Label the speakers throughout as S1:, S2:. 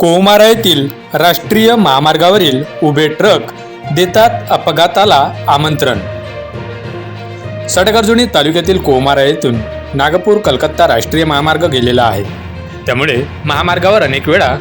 S1: कोमारा येथील राष्ट्रीय महामार्गावरील उभे ट्रक देतात अपघाताला आमंत्रण. सडकर्जुनी तालुक्यातील कोमारा येथून नागपूर कलकत्ता राष्ट्रीय महामार्ग गेलेला आहे. त्यामुळे महामार्गावर अनेक वेळा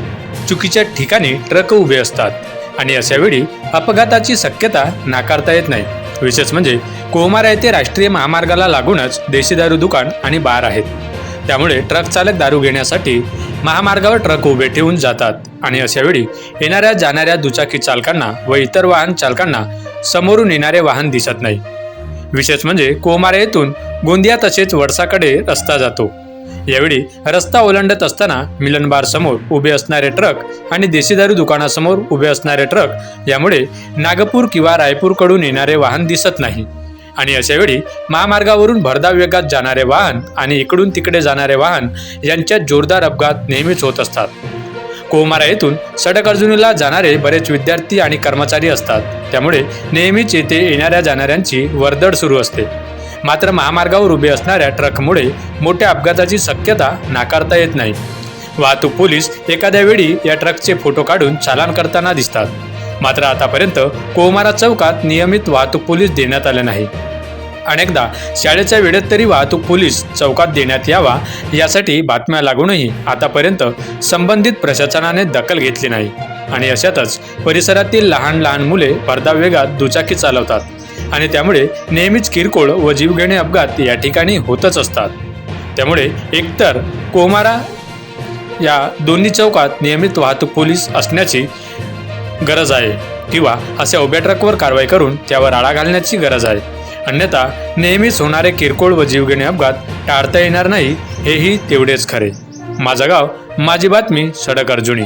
S1: चुकीच्या ठिकाणी ट्रक उभे असतात आणि अशावेळी अपघाताची शक्यता नाकारता येत नाही. विशेष म्हणजे कोमारा येथे राष्ट्रीय महामार्गाला लागूनच देशी दारू दुकान आणि बार आहेत. त्यामुळे ट्रक चालक दारू घेण्यासाठी महामार्गावर ट्रक उभे ठेवून जातात. आणि अशा वेळी येणाऱ्या जाणाऱ्या दुचाकी चालकांना व इतर वाहन चालकांना समोरून येणारे वाहन दिसत नाही. विशेष म्हणजे कोमारे येथून गोंदिया तसेच वडसाकडे रस्ता जातो. यावेळी रस्ता ओलांडत असताना मिलन बार समोर उभे असणारे ट्रक आणि देशी दारू दुकानासमोर उभे असणारे ट्रक यामुळे नागपूर किंवा रायपूरकडून येणारे वाहन दिसत नाही. आणि अशा वेळी महामार्गावरून भरधाव वेगात जाणारे वाहन आणि इकडून तिकडे जाणारे वाहन यांच्यात जोरदार अपघात नेहमीच होत असतात. कोमारा येथून सडक अर्जुनीला जाणारे बरेच विद्यार्थी आणि कर्मचारी असतात. त्यामुळे नेहमीच येथे येणाऱ्या जाणाऱ्यांची वर्दळ सुरू असते. मात्र महामार्गावर उभे असणाऱ्या ट्रकमुळे मोठ्या अपघाताची शक्यता नाकारता येत नाही. वाहतूक पोलीस एखाद्या वेळी या ट्रकचे फोटो काढून चालान करताना दिसतात. मात्र आतापर्यंत कोमारा चौकात नियमित वाहतूक पोलीस देण्यात आले नाही. अनेकदा शाळेच्या वेळेत तरी वाहतूक पोलीस चौकात देण्यात यावा यासाठी बातम्या लागूनही आतापर्यंत संबंधित प्रशासनाने दखल घेतली नाही. आणि अशातच परिसरातील लहान लहान मुले भरधाव वेगात दुचाकी चालवतात आणि त्यामुळे नेहमीच किरकोळ व जीवघेणे अपघात या ठिकाणी होतच असतात. त्यामुळे एकतर कोमारा या दोन्ही चौकात नियमित वाहतूक पोलीस असण्याची गरज आहे किंवा अशा उभ्या ट्रकवर कारवाई करून त्यावर आळा घालण्याची गरज आहे. अन्यथा नेहमीच होणारे किरकोळ व जीवघेणे अपघात टाळता येणार नाही हेही तेवढेच खरे. माझं गाव माझी बातमी सडक अर्जुनी.